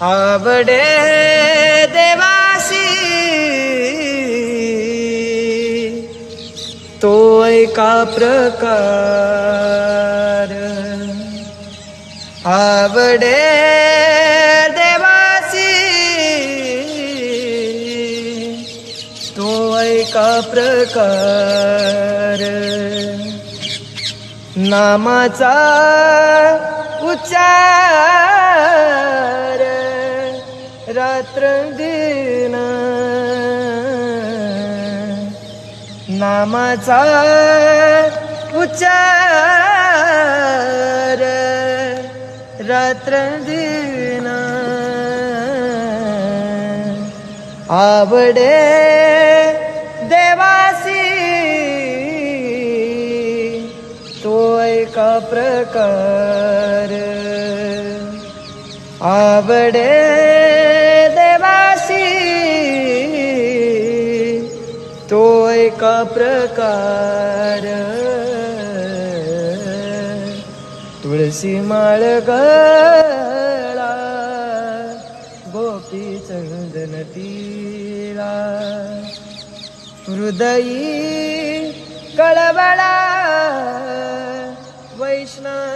आवडे देवासी. तो एका प्रकार. आवडे देवासी. तो एका प्रकार. नामाचा उच्चार रात्र दिन नामाचा उच्चार रात्र दिन आवडे देवासी तो एका प्रकार. आवडे तो एका प्रकार? तुळशी माळ गळा गोपी चंदन तीला हृदयी कळबळा वैष्णवाचा